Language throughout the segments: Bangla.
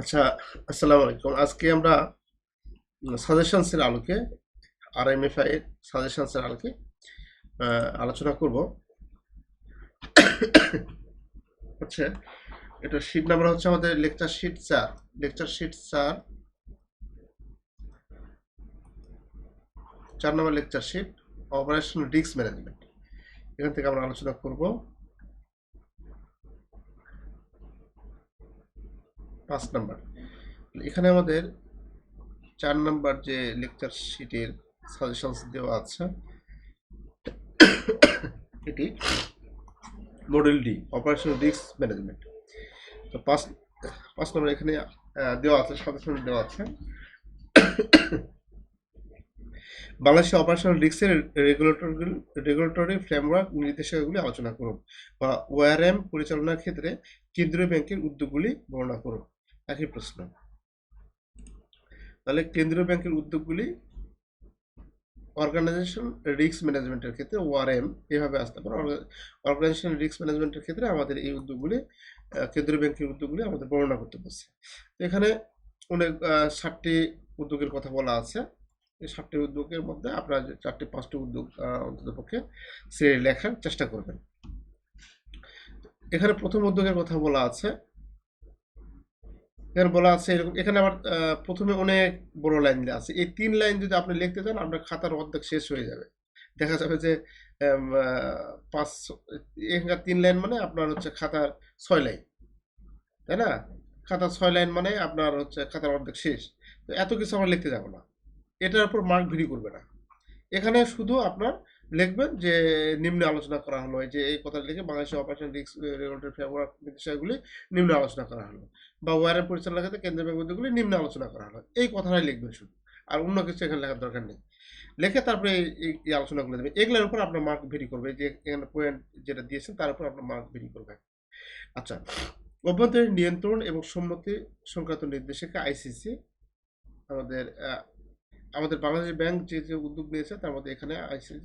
আচ্ছা আসসালামু আলাইকুম। আজকে আমরা সাজেশনসের আলোকে আর এম এফ আই এর সাজেশনসের আলোকে আলোচনা করব। হচ্ছে এটা শিট নাম্বার হচ্ছে আমাদের লেকচার শিট চার। লেকচার শিট চার চার নম্বর lecture sheet operation risk management এখান থেকে আমরা আলোচনা করব। পাঁচ নাম্বার। এখানে আমাদের চার নাম্বার যে লেকচার শিটের সাজেশনস দেওয়া আছে, এটি model D operation risk management তো পাঁচ পাঁচ নম্বর এখানে দেওয়া আছে সাজেশন দেওয়া আছে। বাংলাদেশে অপারেশনাল রিস্কের রেগুলেটরি রেগুলেটরি ফ্রেমওয়ার্ক নির্দেশিকাগুলি আলোচনা করুন বা ওয়ারএম পরিচালনার ক্ষেত্রে কেন্দ্রীয় ব্যাংকের উদ্যোগগুলি বর্ণনা করুন। একই প্রশ্ন। তাহলে কেন্দ্রীয় ব্যাংকের উদ্যোগগুলি অর্গানাইজেশন রিস্ক ম্যানেজমেন্টের ক্ষেত্রে ওআরএম এভাবে আসতে পারে। অর্গানাইজেশন রিস্ক ম্যানেজমেন্টের ক্ষেত্রে আমাদের এই উদ্যোগগুলি কেন্দ্রীয় ব্যাংকের উদ্যোগগুলি আমাদের বর্ণনা করতে তো এখানে অনেক ষাটটি উদ্যোগের কথা বলা আছে। এই ষাটটি উদ্যোগের মধ্যে আপনারা চারটি পাঁচটি উদ্যোগ আহ, অন্ততপক্ষে সে লেখার চেষ্টা করবেন। এখানে প্রথম উদ্যোগের কথা বলা আছে এখানে বলা আছে, এরকম এখানে আবার প্রথমে অনেক বড় লাইন দেওয়া আছে। এই তিন লাইন যদি আপনি লিখতে চান, আপনার খাতার অর্ধেক শেষ হয়ে যাবে। দেখা যাবে যে পাঁচ, এখানকার তিন লাইন মানে আপনার হচ্ছে খাতার ছয় লাইন। তাই না? খাতার ছয় লাইন মানে আপনার হচ্ছে খাতার অর্ধেক শেষ। তো এত কিছু আমরা লিখতে যাব না। এটার উপর মার্ক ভিড়ি করবে না। এখানে শুধু আপনার লিখবেন যে নিম্নে আলোচনা করা হলো যে এই কথা লিখে বাংলাদেশের অপারেশন রিস্ক রেগুলেটরি ফ্রেমওয়ার্ক বিষয়গুলি নিম্নে আলোচনা করা হলো বা ওয়ারের পরিচালনা ক্ষেত্রে কেন্দ্রীয় ব্যাংক উদ্যোগগুলি নিম্নে আলোচনা করা হলো। এই কথাটাই লিখবেন শুধু, আর অন্য কিছু এখানে লেখার দরকার নেই। লেখে তারপরে এই আলোচনাগুলো দেবেন। এগুলোর উপর আপনার মার্ক ভেরি করবে যে এখানে পয়েন্ট যেটা দিয়েছেন তার উপর আপনার মার্ক ভেরি করবে। আচ্ছা অভ্যন্তরীণ নিয়ন্ত্রণ এবং সম্মতি সংক্রান্ত নির্দেশিকা আইসিসি আমাদের আমাদের বাংলাদেশ ব্যাংক যে যে উদ্যোগ নিয়েছে, তার মধ্যে এখানে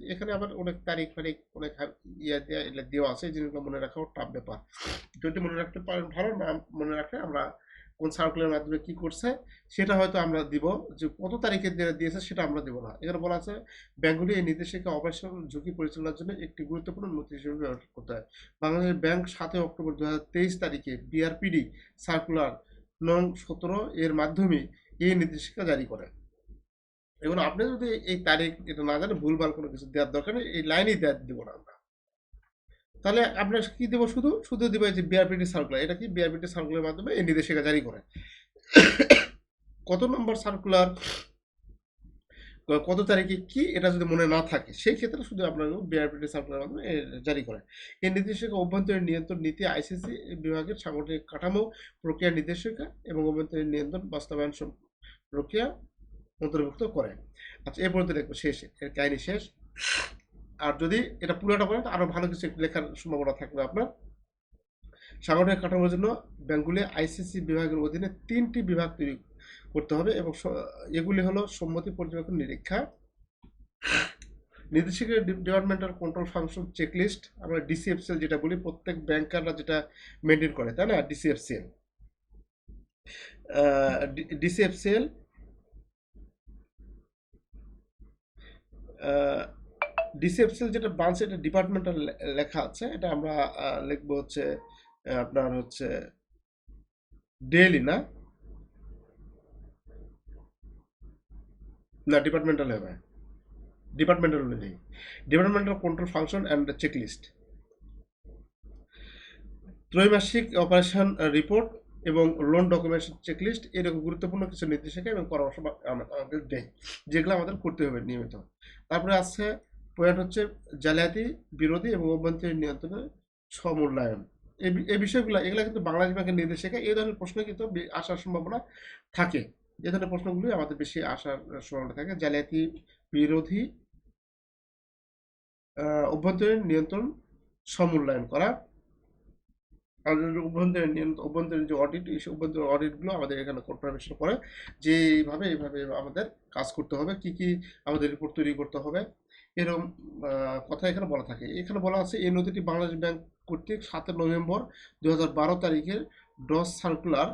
এখানে আবার অনেক তারিখ ফারিখ, অনেক ইয়ে দেওয়া দেওয়া আছে জিনিসগুলো মনে রাখাও টাফ ব্যাপার। যদি মনে রাখতে পারেন ভালো, না মনে রাখলে আমরা কোন সার্কুলের মাধ্যমে কি করছে, সেটা হয়তো আমরা দিব। যে কত তারিখে দিয়ে- দিয়েছে, সেটা আমরা দিব না। এখানে বলা আছে ব্যাংকগুলি এই নির্দেশিকা অপারেশন ঝুঁকি পরিচালনার জন্য একটি গুরুত্বপূর্ণ নথি হিসেবে ব্যবহার করতে হয়। বাংলাদেশ ব্যাংক সাতই অক্টোবর দু হাজার তেইশ তারিখে বিআরপিডি সার্কুলার নং সতেরো এর মাধ্যমে এই নির্দেশিকা জারি করে। এবং আপনি যদি এই তারিখ এটা না জানেন, ভুলভাল কোনো কিছু দেওয়ার দরকার নেই, এই লাইনেই দেওয়া দিব না আমরা। তাহলে আপনার কি দেবো শুধু? শুধু দিব যে বিআরপিটি সার্কুলার এটা কি বিআরপিটি সার্কুলারের মাধ্যমে এই নির্দেশিকা জারি করে? কত নম্বর সার্কুলার কত তারিখে কি এটা যদি মনে না থাকে, সেই ক্ষেত্রে শুধু আপনার বিআরপিটি সার্কুলার মাধ্যমে জারি করে। এই নির্দেশিকা অভ্যন্তরীণ নিয়ন্ত্রণ নীতি আইসিসি বিভাগের সাংগঠনিক কাঠামো, প্রক্রিয়া নির্দেশিকা এবং অভ্যন্তরীণ নিয়ন্ত্রণ বাস্তবায়ন প্রক্রিয়া অন্তর্ভুক্ত করে। আচ্ছা এ পর্যন্ত দেখব শেষ, এর কাহিনী শেষ। আর যদি এটা পুরোটা পড়েন আরও ভালো কিছু লেখার সম্ভাবনা থাকবে আপনার। সাংগঠনিক কাঠামোর জন্য ব্যাংকগুলি আইসিসি বিভাগের অধীনে তিনটি বিভাগ তৈরি করতে হবে এবং এগুলি হলো সম্মতি পর্যবেক্ষণ নিরীক্ষা, নির্দেশিকা ডিপার্টমেন্টাল কন্ট্রোল ফাংশন চেকলিস্ট আমরা ডিসিএফসিএল যেটা বলি, প্রত্যেক ব্যাংকাররা যেটা মেনটেন করে, তাই না? ডিসিএফসিএল ডিসিএফসিএল ডিসিএফসিএল যেটা ব্রাঞ্চ এটা ডিপার্টমেন্টাল লেখা আছে। এটা আমরা লিখব হচ্ছে, আপনার হচ্ছে ডেইলি না? না ডিপার্টমেন্টাল হবে ডিপার্টমেন্টাল নেই। Departmental control function and checklist ত্রৈমাসিক অপারেশন রিপোর্ট এবং লোন ডকুমেন্টেশন চেকলিস্ট এরকম গুরুত্বপূর্ণ কিছু নির্দেশিকা এবং পরামর্শ আমাদের দেয়, যেগুলো আমাদের করতে হবে নিয়মিত। তারপরে আছে পয়েন্ট হচ্ছে জালিয়াতি, বিরোধী এবং অভ্যন্তরীণ নিয়ন্ত্রণের সমূল্যায়ন। এই বিষয়গুলো, এগুলো কিন্তু বাংলাদেশ ব্যাংকের নির্দেশিকা এই ধরনের প্রশ্ন কিন্তু আসার সম্ভাবনা থাকে। এই ধরনের প্রশ্নগুলি আমাদের বেশি আসার সম্ভাবনা থাকে। জালিয়াতি, বিরোধী অভ্যন্তরীণ নিয়ন্ত্রণ সমূল্যায়ন করা। আর অভ্যন্তরীণ নিয়ন্ত্রণ অভ্যন্তরীণ যে অডিট এই অভ্যন্তরীণ অডিটগুলো আমাদের এখানে কনফার্মেশন করে যে এইভাবে এইভাবে আমাদের কাজ করতে হবে, কি কি আমাদের রিপোর্ট তৈরি করতে হবে। এরকম কথা এখানে বলা থাকে। এখানে বলা আছে, এই নথিটি বাংলাদেশ ব্যাংক কর্তৃক সাতের নভেম্বর দু হাজার বারো তারিখের ডস সার্কুলার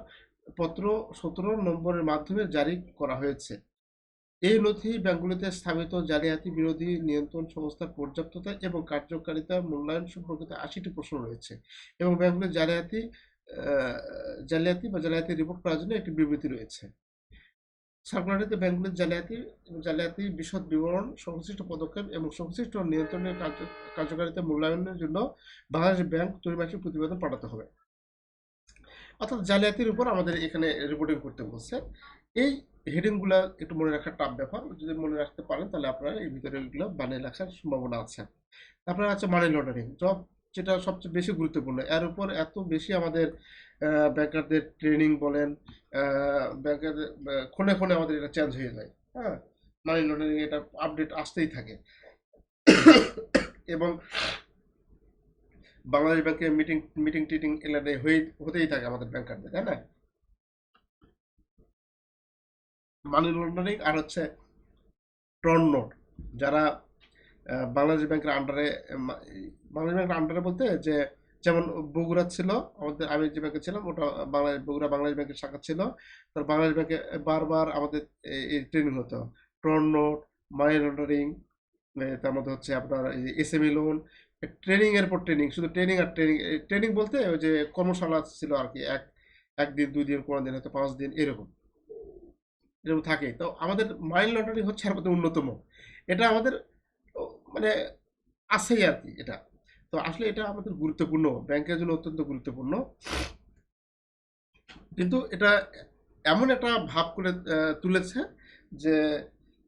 পত্র সতেরো নম্বরের মাধ্যমে জারি করা হয়েছে। এই নথি ব্যাংকগুলিতে স্থাপিত জালিয়াতি বিরোধী নিয়ন্ত্রণ সংস্থার পর্যাপ্ততা এবং কার্যকারিতা মূল্যায়ন সম্পর্কিত আশিটি প্রশ্ন রয়েছে এবং ব্যাংকগুলির জালিয়াতি জালিয়াতি বা জালিয়াতি রিপোর্ট করার জন্য একটি বিবৃতি রয়েছে। সার্কুলারিতে ব্যাংকগুলির জালিয়াতি জালিয়াতি বিশদ বিবরণ, সংশ্লিষ্ট পদক্ষেপ এবং সংশ্লিষ্ট নিয়ন্ত্রণের কার্য, কার্যকারিতা মূল্যায়নের জন্য বাংলাদেশ ব্যাংক ত্রৈমাসিক প্রতিবেদন পাঠাতে হবে। অর্থাৎ জালিয়াতির উপর আমাদের এখানে রিপোর্টিং করতে বলছে। এই হেডিংগুলো একটু মনে রাখার টাফ ব্যাপার। যদি মনে রাখতে পারেন, তাহলে আপনারা এই ভিতরে এগুলো বানিয়ে রাখার সম্ভাবনা আছে। তারপরে আছে মানি লন্ডারিং জব যেটা সবচেয়ে বেশি গুরুত্বপূর্ণ, এর উপর এত বেশি আমাদের ব্যাংকারদের ট্রেনিং বলেন ব্যাংকার ক্ষণে ক্ষণে আমাদের এটা চেঞ্জ হয়ে যায়। হ্যাঁ? মানি লন্ডারিং এটা আপডেট আসতেই থাকে। এবং বাংলাদেশ ব্যাংকে মিটিং মিটিং টিটিং এলাকাতে হয়ে, হতেই থাকে আমাদের ব্যাংকারদের, তাই না? মানি লন্ডারিং আর হচ্ছে ট্রন নোট যারা বাংলাদেশ ব্যাংকের আন্ডারে বাংলাদেশ ব্যাংকের আন্ডারে বলতে যে, যেমন বগুড়া ছিল, আমাদের, আমি যে ব্যাংকে ছিলাম, ওটা বাংলাদেশ, বগুড়া বাংলাদেশ ব্যাংকের শাখা ছিল তার বাংলাদেশ ব্যাংকে বারবার আমাদের এই- ট্রেনিং হতো। ট্রন নোট মানি লন্ডারিং তার মধ্যে হচ্ছে আপনার এসএমই লোন ট্রেনিং এর পর ট্রেনিং শুধু ট্রেনিং আর ট্রেনিং ট্রেনিং বলতে ওই যে কর্মশালা ছিল আর কি, এক, একদিন, দুই দিন কোনো দিন, হয়তো পাঁচ দিন, এরকম। এরকম থাকে তো আমাদের মানি লন্ডারিং হচ্ছে আর অন্যতম। এটা আমাদের মানে আছেই আর কি এটা। তো আসলে এটা আমাদের গুরুত্বপূর্ণ, ব্যাংকের জন্য অত্যন্ত গুরুত্বপূর্ণ। কিন্তু এটা এমন একটা ভাব করে তুলেছে যে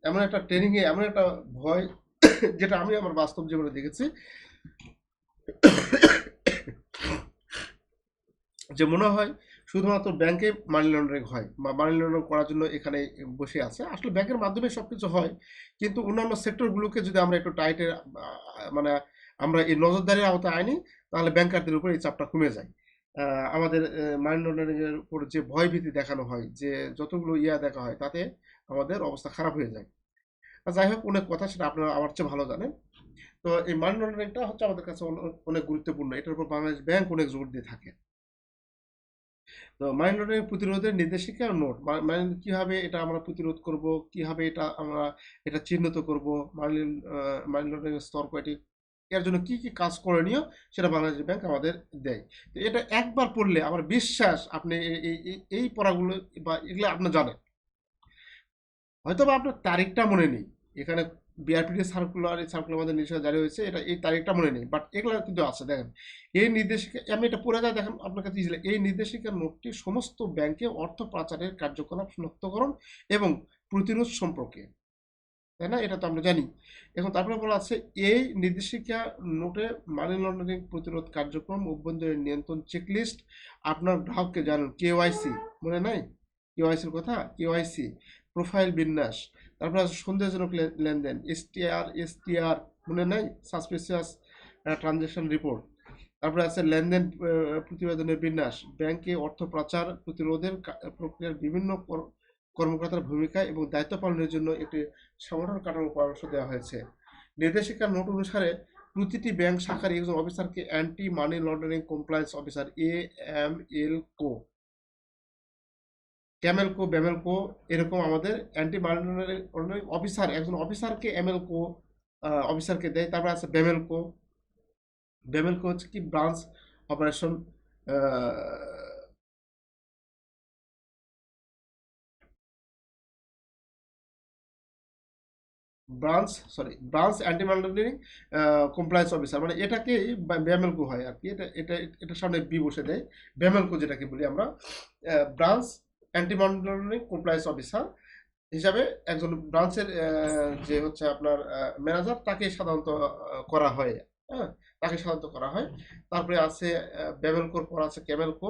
এমন একটা ট্রেনিংয়ে এমন একটা ভয়, যেটা আমি আমার বাস্তব জীবনে দেখেছি যে মনে হয় শুধুমাত্র ব্যাংকে মানি লন্ডারিং হয় বা মানি লন্ডারিং করার জন্য এখানে বসে আছে, আসলে ব্যাংকের মাধ্যমে সবকিছু হয়, কিন্তু অন্যান্য সেক্টরগুলোকে যদি আমরা একটু টাইটে মানে আমরা এই নজরদারির আওতায় আনি, তাহলে ব্যাংকারদের উপর এই চাপটা কমে যায়। আমাদের মানি লন্ডারিং এর উপর যে ভয় ভীতি দেখানো হয়, যে যতগুলো ইয়া দেখা হয়, তাতে আমাদের অবস্থা খারাপ হয়ে যায়। যাই হোক, অনেক কথা সেটা আপনারা আমার চেয়ে ভালো জানেন। তো এই মানি লন্ডারিংটা হচ্ছে আমাদের কাছে অনেক গুরুত্বপূর্ণ। এটার উপর বাংলাদেশ ব্যাংক অনেক জোর দিয়ে থাকে। তো মানি লন্ডারিং প্রতিরোধের নির্দেশিকা নোট মানে কীভাবে এটা আমরা প্রতিরোধ করব, কীভাবে এটা আমরা এটা চিহ্নিত করব মানি মানি লন্ডারিং স্তর কয়টি, এর জন্য কি কি কাজ করণীয় সেটা বাংলাদেশ ব্যাংক আমাদের দেয়। তো এটা একবার পড়লে আমার বিশ্বাস আপনি এই পড়াগুলো বা এগুলো আপনি জানেন। হয়তো বা আপনার তারিখটা মনে নেই। এখানে বিআরপিডি সার্কুলার এই সার্কুলার আমাদের নির্দেশিকা জারি হয়েছে, এটা এই তারিখটা মনে নেই বাট এগুলো কিন্তু আছে, দেখেন। এই নির্দেশিকা, আমি এটা পড়ে যাই, দেখেন আপনার কাছে ইজিলি এই নির্দেশিকার নোটটি সমস্ত ব্যাংকে অর্থ পাচারের কার্যকলাপ শনাক্তকরণ এবং প্রতিরোধ সম্পর্কে। তাই না? এটা তো আমরা জানি। এখন তারপরে বলা আছে, এই নির্দেশিকা নোটে মানি লন্ডারিং প্রতিরোধ কার্যক্রম, অভ্যন্তরীণ নিয়ন্ত্রণ চেকলিস্ট আপনার গ্রাহককে জানুন কেওয়াইসি মনে নাই? কেওয়াইসির কথা? কেওয়াইসি প্রোফাইল বিন্যাস। তারপরে আছে সন্দেহজনক লেনদেন এসটিআর এসটিআর মনে নাই? সাসপিসিয়াস ট্রানজ্যাকশন রিপোর্ট তারপরে আছে লেনদেন প্রতিবেদনের বিন্যাস। ব্যাংকে অর্থ পাচার প্রতিরোধের প্রক্রিয়ার বিভিন্ন কর- কর্মকর্তার ভূমিকা এবং দায়িত্ব পালনের জন্য একটি সংগঠন কাঠামো পরামর্শ দেওয়া হয়েছে। নির্দেশিকার নোট অনুসারে প্রতিটি ব্যাংক শাখার একজন অফিসারকে anti money laundering compliance officer, A M L co CAMLCO BAMLCO এরকম আমাদের অ্যান্টি মানি অফিসার একজন অফিসারকে এমএল কো অফিসারকে দেয়, তারপরে আছে ব্যামেল কো ব্যামেল কো হচ্ছে কি? Branch operation branch sorry branch anti money compliance officer মানে এটাকে ব্যামেলকো হয় আর কি। এটা এটা এটার সামনে বি বসে দেয়। ব্যামেলকো যেটাকে বলি আমরা branch anti money compliance officer হিসাবে একজন ব্রাঞ্চের যে হচ্ছে আপনার ম্যানেজার তাকে সাধারণত করা হয় হ্যাঁ? তাকে সাধারণত করা হয়। তারপরে আছে ব্যামেলকোর পর আছে ক্যামেলকো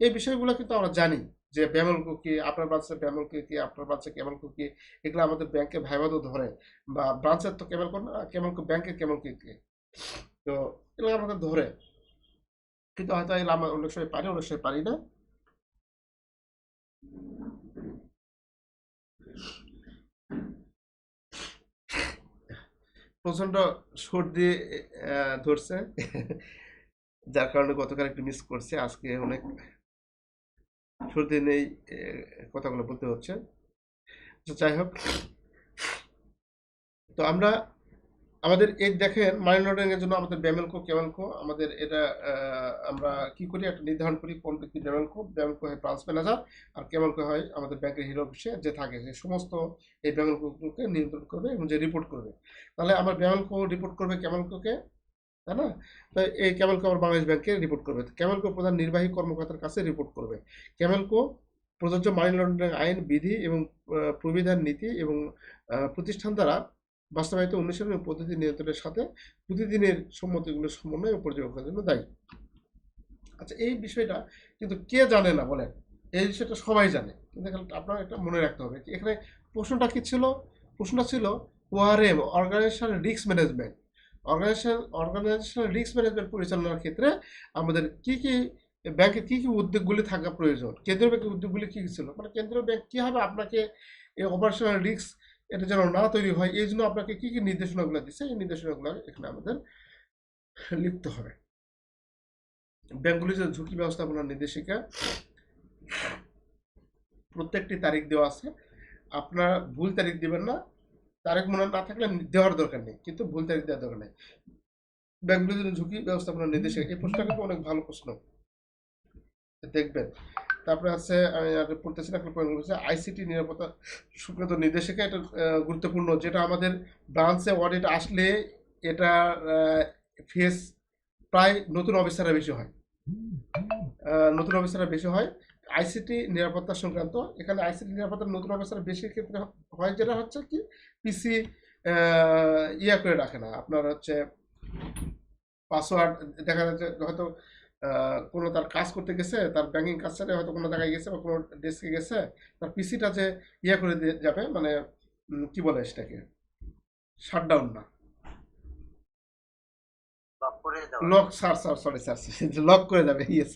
এই বিষয়গুলো কিন্তু আমরা জানি যে ব্যামেলকো কি, আপনার ব্রাঞ্চের ব্যামেলকো কি, আপনার ব্রাঞ্চের ক্যামেলকো কি, এগুলো আমাদের ব্যাংকে ভাইবাদও ধরে বা ব্রাঞ্চের তো ক্যামেলকো না ক্যামেলকো ব্যাংকের ক্যামেলকো কি? তো এগুলো আমাদের ধরে। কিন্তু হয়তো এগুলো আমরা অনেক সময় পারি, অনেক সময় পারি না। প্রচণ্ড সর্দি ধরছে। যার কারণে গতকাল একটু মিস করছে। আজকে অনেক সর্দি নেই কথাগুলো বলতে হচ্ছে। তো যাই হোক। তো আমরা আমাদের এই দেখেন মানি লন্ডারিং এর জন্য আমাদের ব্যামেলকো কেমেলকো আমাদের এটা আমরা কি করি, একটা নির্ধারণ করি কোন ব্যক্তি ব্যামেলকো ব্যামেলকো হয় ব্রাঞ্চ ম্যানেজার আর কেমেলকো হয় আমাদের ব্যাংকের হিরো অফিসে যে থাকে সে সমস্ত এই ব্যামেলকোকে নিয়ন্ত্রণ করবে এবং যে রিপোর্ট করবে। তাহলে আমার ব্যামেলকো রিপোর্ট করবে কেমেলকোকে তাই না? তো এই কেমেলকো আবার বাংলাদেশ ব্যাংকে রিপোর্ট করবে। তো কেমেলকো প্রধান নির্বাহী কর্মকর্তার কাছে রিপোর্ট করবে। কেমেলকো প্রযোজ্য মানি লন্ডারিং আইন, বিধি এবং প্রবিধান নীতি এবং প্রতিষ্ঠান দ্বারা বাস্তবায়িত অনুশীলন পদ্ধতি নিয়ন্ত্রণের সাথে প্রতিদিনের সম্মতিগুলো সমন্বয় ও পর্যবেক্ষণের জন্য দায়ী। আচ্ছা এই বিষয়টা কিন্তু কে জানে না বলেন? এই বিষয়টা সবাই জানে। কিন্তু আপনার একটা মনে রাখতে হবে এখানে প্রশ্নটা কি ছিল? প্রশ্নটা ছিল ORM organization risk management organization organizational risk management পরিচালনার ক্ষেত্রে আমাদের কি কি ব্যাংকের কী কী উদ্যোগগুলি থাকা প্রয়োজন? কেন্দ্রীয় ব্যাংকের উদ্যোগগুলি কি ছিল? মানে কেন্দ্রীয় ব্যাংক কীভাবে আপনাকে এই অপারেশনাল রিস্ক এটা যেন না তৈরি হয়, এই জন্য আপনাকে কি কি নির্দেশনাগুলো দিচ্ছে এই নির্দেশনাগুলো এখানে আমাদের লিখতে হবে। ব্যাংকগুলির যে ঝুঁকি ব্যবস্থাপনার নির্দেশিকা, প্রত্যেকটি তারিখ দেওয়া আছে। আপনার ভুল তারিখ দিবেন না। তারিখ মনে না থাকলে দেওয়ার দরকার নেই, কিন্তু ভুল তারিখ দেওয়ার দরকার নেই। ব্যাংকগুলির জন্য ঝুঁকি ব্যবস্থাপনার নির্দেশিকা, এই প্রশ্নটা কিন্তু অনেক ভালো প্রশ্ন। দেখবেন তারপরে আছে আমি আর পড়তেছি না পয়েন্ট হচ্ছে আইসিটি নিরাপত্তা সংক্রান্ত নির্দেশিকা এটা গুরুত্বপূর্ণ। যেটা আমাদের ব্রাঞ্চে অডিট আসলে এটা ফেস প্রায় নতুন অফিসাররা বেশি হয়। নতুন অফিসাররা বেশি হয়। আইসিটি নিরাপত্তা সংক্রান্ত, এখানে আইসিটি নিরাপত্তার নতুন অফিসার বেশি ক্ষেত্রে হয় যেটা হচ্ছে কি পিসি ইয়া করে রাখে না। আপনার হচ্ছে পাসওয়ার্ড দেখা যাচ্ছে, হয়তো কোনো তার কাজ করতে গেছে তার ব্যাংকিং কাজ সাথে হয়তো কোনো জায়গায় গেছে বা কোনো ডেস্কে গেছে তার পিসিটা যে ইয়ে করে দিয়ে যাবে মানে কি বলে সেটাকে? শাটডাউন না। Lock lock sir sir sorry sir lock করে যাবে yes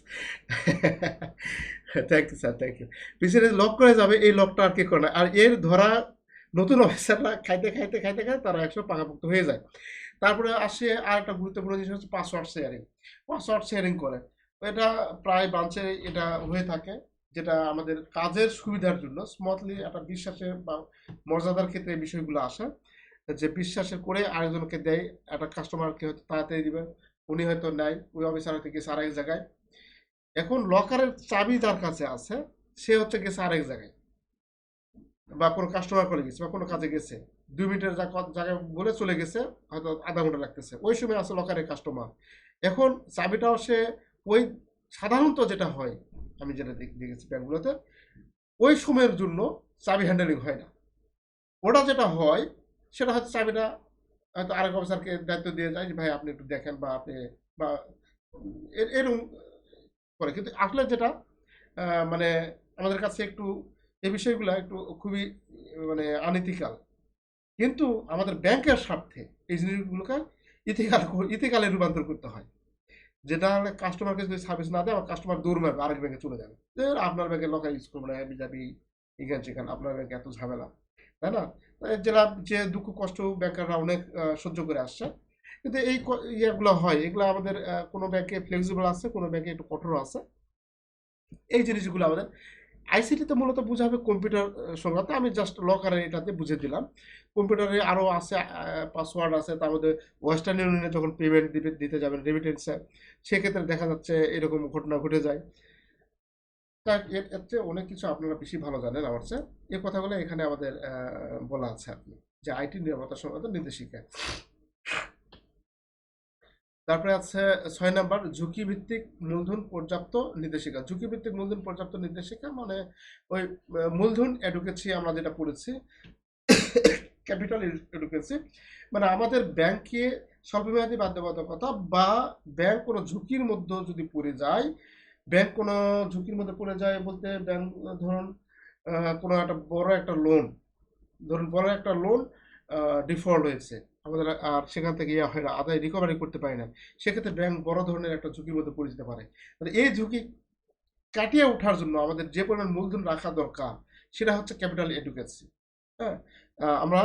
thank you sir thank you পিসিটা lock করে যাবে এই লকটা আর কি করে না আর এর ধরা নতুন অফিসাররা খাইতে খাইতে খাইতে খাইতে তারা একশো পাকাপোক্ত হয়ে যায়। তারপরে আসে আর একটা গুরুত্বপূর্ণ জিনিস হচ্ছে পাসওয়ার্ড শেয়ারিং পাসওয়ার্ড শেয়ারিং করে। এটা প্রায় ব্রাঞ্চে এটা হয়ে থাকে, যেটা আমাদের কাজের সুবিধার জন্য। স্মুথলি একটা বিশ্বাসের বা মর্যাদার ক্ষেত্রে এই বিষয়গুলো আসে। যে বিশ্বাসের করে আরেকজনকে দেয়, একটা কাস্টমারকে হয়তো তাড়াতাড়ি দিবে, উনি হয়তো নেয়, ওই অফিসার হয়তো গেছে আরেক জায়গায়। এখন লকারের চাবি যার কাছে আছে, সে হচ্ছে গেছে আরেক জায়গায়। বা কোনো কাস্টমার করে গেছে, বা কোনো কাজে গেছে। দুই মিনিটের জায়গায় বলে চলে গেছে, হয়তো আধা ঘণ্টা লাগতেছে। ওই সময় আছে লকারের কাস্টমার এখন চাবিটাও সে ওই সাধারণত যেটা হয়, আমি যেটা দেখ- দেখেছি ব্যাংকগুলোতে, ওই সময়ের জন্য চাবি হ্যান্ডেলিং হয় না। ওটা যেটা হয়, সেটা হয়তো চাবিটা হয়তো আরেক অফিসারকে দায়িত্ব দিয়ে যায় যে, ভাই, আপনি একটু দেখেন বা আপনি বা এর- এরকম করে। কিন্তু আসলে যেটা মানে আমাদের কাছে একটু, এই বিষয়গুলো একটু খুবই মানে আনইথিক্যাল কিন্তু আমাদের ব্যাংকের স্বার্থে এই জিনিসগুলোকে ইথিক্যাল ইথিক্যালে রূপান্তর করতে হয়। যেটা হলে কাস্টমারকে যদি সার্ভিস না দেয় আমার কাস্টমার দৌড় মারবে, আরেক ব্যাংকে চলে যাবে। যে আপনার ব্যাংকে লোকাল ইউজ করব না আমি যাবি এখান সেখানে, আপনার ব্যাংকে এত ঝামেলা। তাই না? যেটা, যে দুঃখ কষ্ট ব্যাংকাররা অনেক সহ্য করে আসছে। কিন্তু এই ইয়েগুলো হয়, এগুলো আমাদের কোনো ব্যাংকে ফ্লেক্সিবল আছে, কোনো ব্যাংকে একটু কঠোর আছে। এই জিনিসগুলো আমাদের আইসিটিতে মূলত বোঝাবে কম্পিউটার সংক্রান্ত। আমি জাস্ট লকারে এটাতে বুঝে দিলাম। কম্পিউটারে আরও আছে পাসওয়ার্ড আছে, তার মধ্যে ওয়েস্টার্ন ইউনিয়নে যখন পেমেন্ট দিবে, দিতে যাবেন রেমিটেন্সে সেক্ষেত্রে দেখা যাচ্ছে এরকম ঘটনা ঘটে যায়। তা এর চেয়ে অনেক কিছু আপনারা বেশি ভালো জানেন আমার চেয়ে। এই কথাগুলো এখানে আমাদের বলা আছে আর কি, যে আইটি নিরাপত্তা সংক্রান্ত নির্দেশিকা। তারপরে আছে ছয় নাম্বার ঝুঁকি ভিত্তিক মূলধন পর্যাপ্ত নির্দেশিকা। ঝুঁকি ভিত্তিক মূলধন পর্যাপ্ত নির্দেশিকা মানে ওই মূলধন এডুকেছি আমরা যেটা পড়েছি ক্যাপিটাল এডুকেছি মানে আমাদের ব্যাংকে স্বল্পমেয়াদী বাধ্যবাধকতা বা ব্যাংক কোনো ঝুঁকির মধ্যে যদি পড়ে যায় ব্যাংক কোনো ঝুঁকির মধ্যে পড়ে যায় বলতে ব্যাংক ধরুন কোনো একটা বড় একটা লোন ধরুন বড় একটা লোন ডিফল্ট হয়েছে। আমাদের আর সেখান থেকে ইয়ে হয় না, আদায় রিকভারি করতে পারি না। সেক্ষেত্রে ব্যাংক বড় ধরনের একটা ঝুঁকির মধ্যে পড়ে যেতে পারে। তাহলে এই ঝুঁকি কাটিয়ে ওঠার জন্য আমাদের যে পরিমাণ মূলধন রাখা দরকার, সেটা হচ্ছে ক্যাপিটাল এডুকেসি হ্যাঁ? আমরা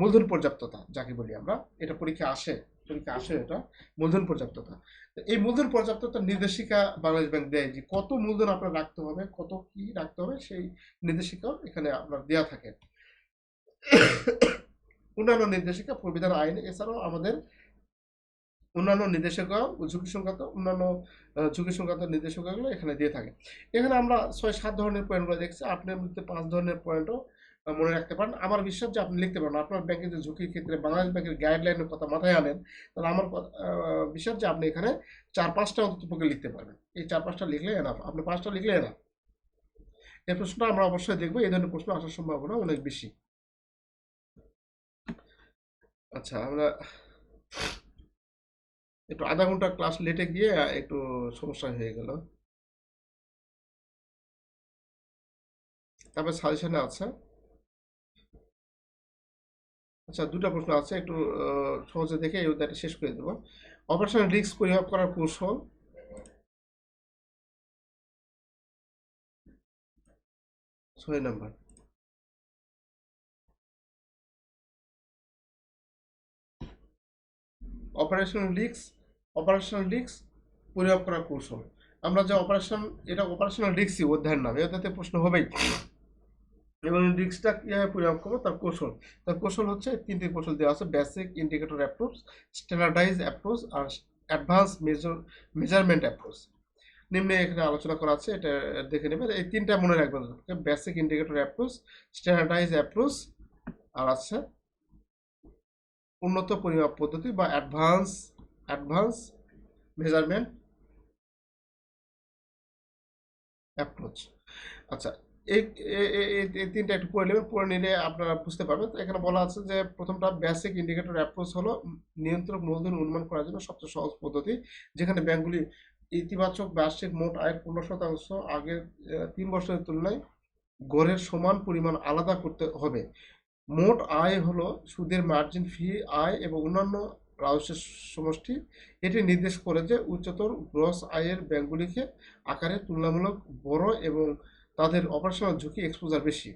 মূলধন পর্যাপ্ততা, যাকে বলি আমরা, এটা পরীক্ষা আসে পরীক্ষা আসে এটা, মূলধন পর্যাপ্ততা। এই মূলধন পর্যাপ্ততার নির্দেশিকা বাংলাদেশ ব্যাংক দেয় যে, কত মূলধন আপনার রাখতে হবে, কত কি রাখতে হবে, সেই নির্দেশিকাও এখানে আপনার দেওয়া থাকে। অন্যান্য নির্দেশিকা প্রবিধান আইন, এছাড়াও আমাদের অন্যান্য নির্দেশিকা ঝুঁকি সংক্রান্ত অন্যান্য ঝুঁকি সংক্রান্ত নির্দেশিকাগুলো এখানে দিয়ে থাকে। এখানে আমরা ছয়, সাত ধরনের পয়েন্টগুলো দেখছি। আপনার মধ্যে পাঁচ ধরনের পয়েন্টও মনে রাখতে পারেন। আমার বিশ্বাস যে আপনি লিখতে পারেন। আপনার ব্যাংকের যে ঝুঁকির ক্ষেত্রে বাংলাদেশ ব্যাংকের গাইডলাইনের কথা মাথায় আনেন, তাহলে আমার বিশ্বাস যে আপনি এখানে চার, পাঁচটা অন্তত পক্ষে লিখতে পারবেন। এই চার, পাঁচটা লিখলে এনাফ আপনি পাঁচটা লিখলে এনাফ এই প্রশ্নটা আমরা অবশ্যই দেখব। এই ধরনের প্রশ্ন আসার সম্ভাবনা অনেক বেশি। আচ্ছা আমরা একটু আধা ঘণ্টা ক্লাস লেটে গিয়ে একটু সমস্যা হয়ে গেল। তারপরে সাজেশনে আছে। আচ্ছা দুটো প্রশ্ন আছে, একটু সহজে দেখে এই অধ্যায়টা শেষ করে দেবো। অপারেশন রিস্ক পরিমাপ করার কৌশল। ছয় নম্বর। অপারেশনাল রিক্স অপারেশনাল রিক্স পরিমাপ করার কৌশল। আমরা যে অপারেশন এটা অপারেশনাল রিক্সই অধ্যায়ের নাম এটাতে প্রশ্ন হবেই। এবং রিস্কটা কীভাবে পরিমাপ করব? তার কৌশল। তার কৌশল হচ্ছে তিনটি কৌশল দেওয়া আছে basic indicator approach standardize approach আর অ্যাডভান্স মেজর মেজারমেন্ট অ্যাপ্রোচ নিম্নে এখানে আলোচনা করা আছে, এটা দেখে নেবেন। এই তিনটা মনে রাখবেন। Basic indicator approach standardize approach আর আছে উন্নত পরিমাপ পদ্ধতি বা অ্যাডভান্স অ্যাডভান্স মেজারমেন্ট অ্যাপ্রোচ আচ্ছা এই এই তিনটা একটু পড়ে নেবেন, পড়ে নিলে আপনারা বুঝতে পারবেন। এখানে বলা আছে যে প্রথমটা বেসিক ইন্ডিকেটর অ্যাপ্রোচ হলো নিয়ন্ত্রক মূলধন অনুমান করার জন্য সবচেয়ে সহজ পদ্ধতি, যেখানে ব্যাংকগুলি ইতিবাচক বার্ষিক মোট আয়ের পনেরো শতাংশ আগের তিন বছরের তুলনায় গড়ের সমান পরিমাণ আলাদা করতে হবে। মোট আয় হলো সুদের মার্জিন ফি আয় এবং অন্যান্য রাজস্বের সমষ্টি। এটি নির্দেশ করে যে উচ্চতর গ্রস আয়ের ব্যাংকগুলিকে আকারে তুলনামূলক বড় এবং তাদের অপারেশনাল ঝুঁকি এক্সপোজার বেশি।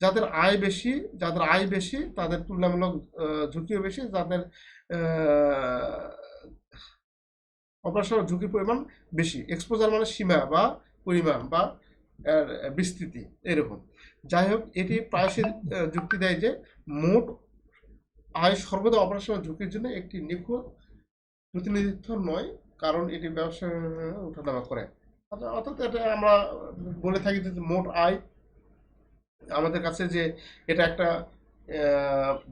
যাদের আয় বেশি, যাদের আয় বেশি, তাদের তুলনামূলক ঝুঁকিও বেশি। যাদের অপারেশনাল ঝুঁকির পরিমাণ বেশি। এক্সপোজার মানে সীমা বা পরিমাণ বা বিস্তৃতি, এরকম। যাই হোক, এটি প্রায়শই যুক্তি দেয় যে মোট আয় সর্বদা অপারেশনাল ঝুঁকির জন্য একটি নিখুঁত প্রতিনিধিত্ব নয়, কারণ এটি ব্যবসা ওঠানামা করে। অর্থাৎ অর্থাৎ এটা আমরা বলে থাকি যে মোট আয় আমাদের কাছে যে এটা একটা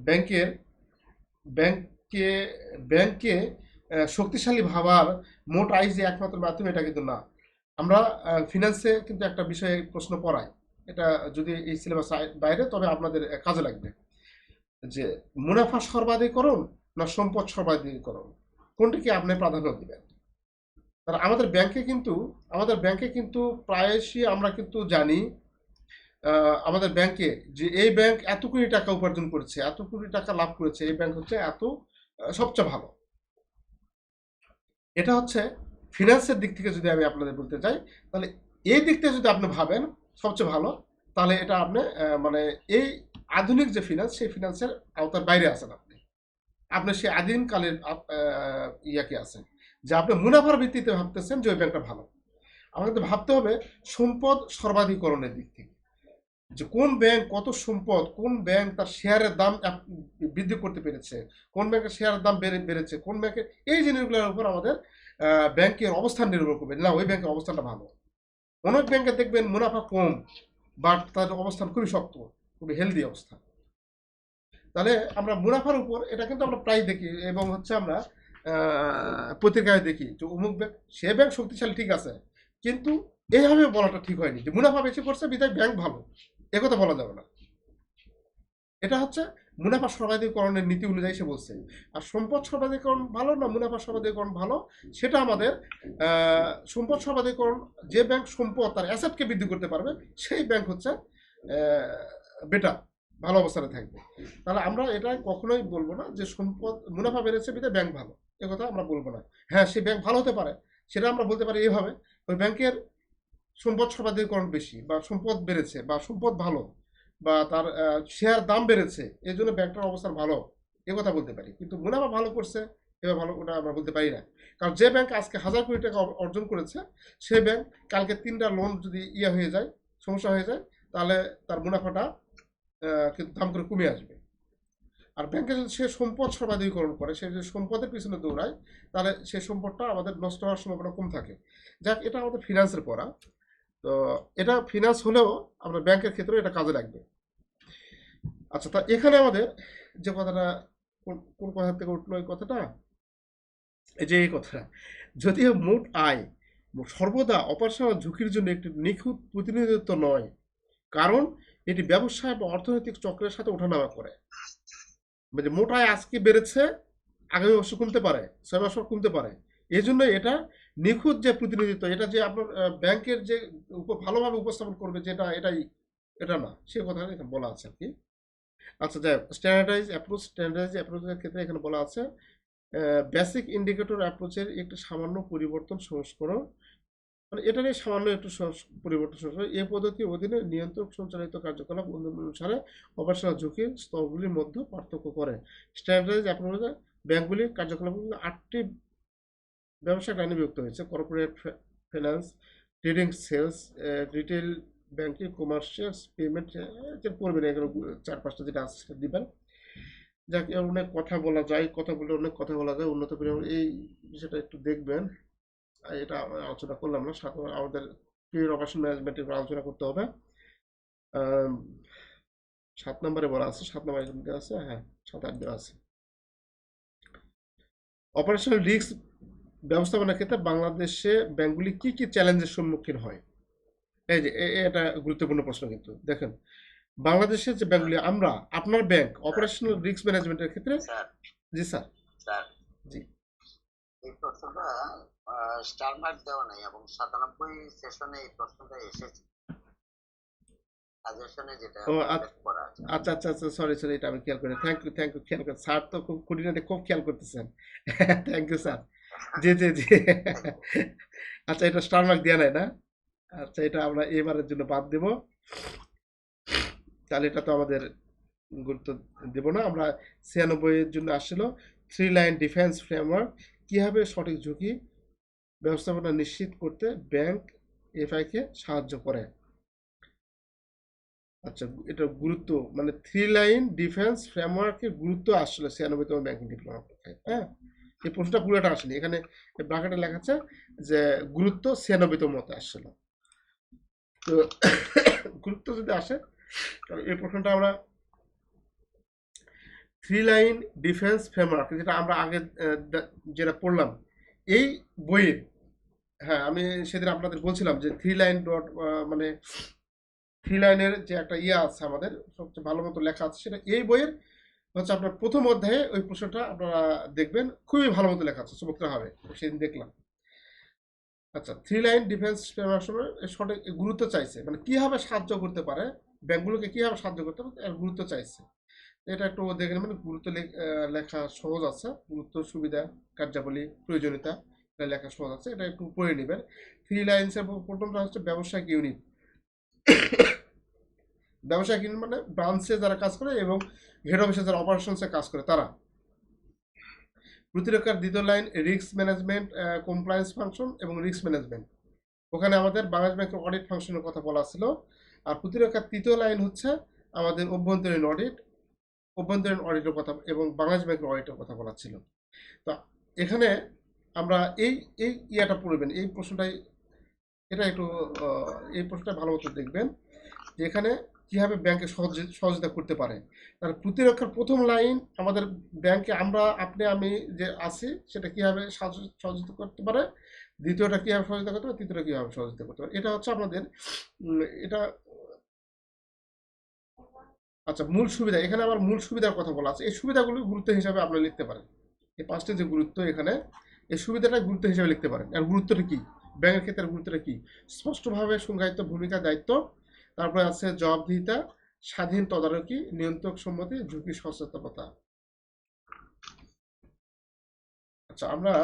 ব্যাংকের, ব্যাংকে ব্যাংকে শক্তিশালী ভাবার মোট আয় যে একমাত্র মাধ্যম, এটা কিন্তু না। আমরা ফিনান্সে কিন্তু একটা বিষয়ে প্রশ্ন পড়াই এটা যদি এই সিলেবাস বাইরে, তবে আপনাদের কাজে লাগবে। যে মুনাফা সর্বাধিকরণ না সম্পদ সর্বাধিকরণ কোনটিকে আপনি প্রাধান্য দিবেন? কারণ আমাদের ব্যাংকে কিন্তু, আমাদের ব্যাংকে কিন্তু প্রায়শই আমরা কিন্তু জানি আমাদের ব্যাংকে যে এই ব্যাংক এত কোটি টাকা উপার্জন করেছে এত কোটি টাকা লাভ করেছে, এই ব্যাংক হচ্ছে এত সবচেয়ে ভালো। এটা হচ্ছে ফিনান্সের দিক থেকে যদি আমি আপনাদের বলতে চাই, তাহলে এই দিক থেকে যদি আপনি ভাবেন সবচেয়ে ভালো, তাহলে এটা আপনি মানে এই আধুনিক যে ফিনান্স সেই ফিনান্সের আওতার বাইরে আছেন আপনি। আপনি সেই আদিমকালের ইয়াকে আছেন যে আপনি মুনাফার ভিত্তিতে ভাবতেছেন যে ওই ব্যাংকটা ভালো। আমাকে ভাবতে হবে সম্পদ সর্বাধিকরণের দিক থেকে। যে কোন ব্যাংক কত সম্পদ, কোন ব্যাংক তার শেয়ারের দাম বৃদ্ধি করতে পেরেছে, কোন ব্যাংকের শেয়ারের দাম বেড়ে, বেড়েছে, কোন ব্যাংকের, এই জিনিসগুলোর উপর আমাদের ব্যাংকের অবস্থান নির্ভর করবে। না, ওই ব্যাংকের অবস্থানটা ভালো। অনেক ব্যাংকে দেখবেন মুনাফা কম বাট তার অবস্থান খুবই শক্ত, খুবই হেলদি অবস্থা। তাহলে আমরা মুনাফার উপর, এটা কিন্তু আমরা প্রায় দেখি, এবং হচ্ছে আমরা পত্রিকায় দেখি যে অমুক ব্যাংক, সে ব্যাংক শক্তিশালী ঠিক আছে, কিন্তু এইভাবে বলাটা ঠিক হয়নি। যে মুনাফা বেশি করছে বিধায় ব্যাংক ভালো একথা বলা যাবে না। এটা হচ্ছে মুনাফা সর্বাধিকরণের নীতি অনুযায়ী সে বলছে। আর সম্পদ সর্বাধিকরণ ভালো না মুনাফা সর্বাধিকরণ ভালো? সেটা আমাদের সম্পদ সর্বাধিকরণ যে ব্যাংক সম্পদ তার অ্যাসেটকে বৃদ্ধি করতে পারবে, সেই ব্যাংক হচ্ছে বেটার ভালো অবস্থানে থাকবে। তাহলে আমরা এটা কখনোই বলব না যে সম্পদ, মুনাফা বেড়েছে বিধে ব্যাংক ভালো। কথা আমরা বলব না। হ্যাঁ সেই ব্যাংক ভালো হতে পারে, সেটা আমরা বলতে পারি এইভাবে, ওই ব্যাংকের সম্পদ সর্বাধিকরণ বেশি বা সম্পদ বেড়েছে বা সম্পদ ভালো বা তার শেয়ার দাম বেড়েছে এই জন্য ব্যাংকটার অবস্থান ভালো। এ কথা বলতে পারি। কিন্তু মুনাফা ভালো করছে, এবার ভালো ওটা আমরা বলতে পারি না। কারণ যে ব্যাংক আজকে হাজার কোটি টাকা অর্জন করেছে সেই ব্যাংক কালকে তিনটা লোন যদি ইয়ে হয়ে যায়, সমস্যা হয়ে যায়, তাহলে তার মুনাফাটা কিন্তু দাম করে কমে আসবে। আর ব্যাংকে যদি সে সম্পদ সর্বাধিকরণ করে, সে যদি সম্পদের পিছনে দৌড়ায়, তাহলে সেই সম্পদটা আমাদের নষ্ট হওয়ার সম্ভাবনা কম থাকে। যাক, এটা আমাদের ফিনান্সের পড়া। তো এটা ফিনান্স হলেও আমরা ব্যাংকের ক্ষেত্রে এটা কাজে লাগবে। আচ্ছা তা এখানে আমাদের যে কথাটা কোন কথা থেকে উঠল এই কথাটা? এই যে এই কথাটা, যদিও মোট আয় সর্বদা অপারেশনাল ঝুঁকির জন্য একটি নিখুঁত প্রতিনিধিত্ব নয়, কারণ এটি ব্যবসা বা অর্থনৈতিক চক্রের সাথে ওঠানামা করে। মানে মোট আয় আজকে বেড়েছে, আগামী বছর কমতে পারে, ছয় পর কমতে পারে। এই জন্য এটা নিখুঁত যে প্রতিনিধিত্ব, এটা যে আপনার ব্যাংকের যে ভালোভাবে উপস্থাপন করবে যেটা, এটাই, এটা না। সে কথা এখানে বলা আছে আর কি আচ্ছা যাই স্ট্যান্ডার্ডাইজ অ্যাপ্রোচ স্ট্যান্ডার্ডাইজ অ্যাপ্রোচের ক্ষেত্রে এখানে বলা আছে বেসিক ইন্ডিকেটর অ্যাপ্রোচের একটি সামান্য পরিবর্তন সংস্করণ। মানে এটা নিয়ে সামান্য একটু পরিবর্তন সংস্করণ। এই পদ্ধতির অধীনে নিয়ন্ত্রক সঞ্চালিত কার্যকলাপ অনুসারে অপারেশনাল ঝুঁকির স্তরগুলির মধ্যে পার্থক্য করে। স্ট্যান্ডার্ডাইজ অ্যাপ্রোচে ব্যাংকগুলি কার্যকলাপগুলি আটটি ব্যবসায়িক লাইনে বিভক্ত হয়েছে। Corporate finance trading sales retail banking commercial payment পড়বেন এগুলো চার পাঁচটা যেটা আছে দিবেন। যাক অনেক কথা বলা যায়, কথা বলে অনেক কথা বলা যায়, উন্নত এই বিষয়টা একটু দেখবেন। এটা আলোচনা করলাম না, সাথে আমাদের পিরিয়ড অপারেশন ম্যানেজমেন্টের উপর আলোচনা করতে হবে। সাত নম্বরে বলা আছে, সাত নম্বরে দেওয়া আছে হ্যাঁ সাত আট দেওয়া আছে। অপারেশনাল রিস্ক ব্যবস্থাপনার ক্ষেত্রে বাংলাদেশে ব্যাংকগুলি কি কি চ্যালেঞ্জের সম্মুখীন হয়? এই যে এটা গুরুত্বপূর্ণ প্রশ্ন কিন্তু। দেখেন বাংলাদেশের যে ব্যাংকগুলি আমরা আপনার ব্যাংক অপারেশনাল রিস্ক ম্যানেজমেন্টের ক্ষেত্রে? স্যার। জি স্যার। জি। এই প্রশ্নটা স্টার মার্ক দেওয়া নাই এবং সাতানব্বই সেশনে এই প্রশ্নটা এসেছে। আচ্ছা। আচ্ছা আচ্ছা সরি সরি এটা আমি খেয়াল করি থ্যাংক ইউ থ্যাংক ইউ খেয়াল স্যার তো খুব খুঁটিনাটি খুব খেয়াল করতেছেন। থ্যাংক ইউ স্যার জি জি জি। আচ্ছা এটা স্টার মার্ক দেওয়া নাই না? আচ্ছা এটা আমরা এবারের জন্য বাদ দেব। তাহলে এটা তো আমাদের গুরুত্ব দেব না। আমরা ছিয়ানব্বই এর জন্য আসছিল। থ্রি লাইন ডিফেন্স ফ্রেমওয়ার্ক কীভাবে সঠিক ঝুঁকি ব্যবস্থাপনা নিশ্চিত করতে ব্যাংক এফআইকে সাহায্য করে? আচ্ছা এটা গুরুত্ব মানে থ্রি লাইন ডিফেন্স ফ্রেমওয়ার্কের গুরুত্ব আসছিল ছিয়ানব্বইতম ব্যাংকিং ডিপ্লোমা হ্যাঁ? এই প্রশ্নটা পুরোটা আসেনি। এখানে ব্রাকেটে লেখা আছে যে, গুরুত্ব ছিয়ানব্বইতম মতে আসছিল। তো গুরুত্ব যদি আসে, তাহলে এই প্রশ্নটা আমরা থ্রি লাইন ডিফেন্স ফ্রেমওয়ার্ক যেটা আমরা আগে যেটা পড়লাম, এই বইয়ের হ্যাঁ আমি সেদিন আপনাদের বলছিলাম যে থ্রি লাইন ডট মানে থ্রি লাইনের যে একটা ইয়ে আছে আমাদের, সবচেয়ে ভালো মতো লেখা আছে, সেটা এই বইয়ের হচ্ছে আপনার প্রথম অধ্যায়ে ওই প্রশ্নটা আপনারা দেখবেন। খুবই ভালো মতো লেখা আছে, চমৎকার হবে। সেদিন দেখলাম। আচ্ছা থ্রি লাইন ডিফেন্স সঠিক গুরুত্ব চাইছে। মানে কীভাবে সাহায্য করতে পারে? ব্যাংকগুলোকে কীভাবে সাহায্য করতে পারে? এর গুরুত্ব চাইছে। এটা একটু দেখে নেবেন। গুরুত্ব লেখা সহজ আছে। গুরুত্ব, সুবিধা, কার্যাবলী, প্রয়োজনীয়তা এটা লেখা সহজ আছে। এটা একটু পড়ে নেবেন। থ্রি লাইন্সের প্রথমটা হচ্ছে ব্যবসায়িক ইউনিট ব্যবসায়িক ইউনিট মানে ব্রাঞ্চে যারা কাজ করে এবং হেড অফিসে যারা অপারেশনসে কাজ করে, তারা। প্রতিরক্ষার দ্বিতীয় line risk management compliance function এবং রিস্ক ম্যানেজমেন্ট ওখানে আমাদের বাংলাদেশ ব্যাংকের অডিট ফাংশনের কথা বলা ছিল। আর প্রতিরক্ষার তৃতীয় লাইন হচ্ছে আমাদের অভ্যন্তরীণ অডিট অভ্যন্তরীণ অডিটের কথা এবং বাংলাদেশ ব্যাংকের অডিটের কথা বলা ছিল। তো এখানে আমরা এই এই ইয়াটা পড়বেন, এই প্রশ্নটাই এটা একটু এই প্রশ্নটা ভালো মতো দেখবেন। যে এখানে কীভাবে ব্যাংকে সহজ সহযোগিতা করতে পারে? তার প্রতিরক্ষার প্রথম লাইন আমাদের ব্যাংকে আমরা আপনি আমি যে আছি সেটা কীভাবে সহযোগিতা করতে পারে? দ্বিতীয়টা কীভাবে সহযোগিতা করতে পারে? তৃতীয়টা কীভাবে সহযোগিতা করতে পারে? এটা হচ্ছে উম, এটা আচ্ছা মূল সুবিধা। এখানে আবার মূল সুবিধার কথা বলা আছে। এই সুবিধাগুলো গুরুত্ব হিসাবে আপনি লিখতে পারেন। এই পাঁচটি যে গুরুত্ব এখানে এই সুবিধাটা গুরুত্ব হিসাবে লিখতে পারেন। আর গুরুত্বটা কী? ব্যাংকের ক্ষেত্রে গুরুত্বটা কী? স্পষ্টভাবে সংজ্ঞায়িত ভূমিকা দায়িত্ব তারপরে আছে জবাবদিহিতা, স্বাধীন তদারকি, নিয়ন্ত্রক সম্মতি, ঝুঁকি সচেতনতা। আচ্ছা আমরা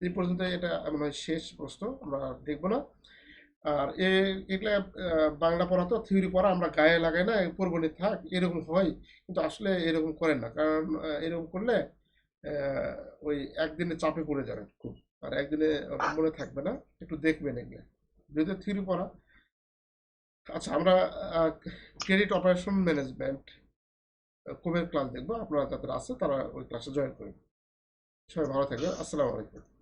এই পর্যন্ত এটা মানে শেষ প্রশ্ন, আমরা দেখব না। আর এগুলা বাংলা পড়া তো, থিওরি পড়া, আমরা গায়ে লাগাই না পড়ব নি থাক, এরকম হয়, কিন্তু আসলে এরকম করেন না, কারণ এরকম করলে ওই একদিনে চাপে পড়ে যাবেন খুব, আর একদিনে মনে থাকবে না, একটু দেখবেন এগুলো। যদিও থিওরি পড়া আচ্ছা আমরা ক্রেডিট অপারেশন ম্যানেজমেন্ট কোমের ক্লাস দেখব। আপনারা যাদের আছে, তারা ওই ক্লাসে জয়েন করবেন সবাই ভালো থাকবেন। আসসালামু আলাইকুম।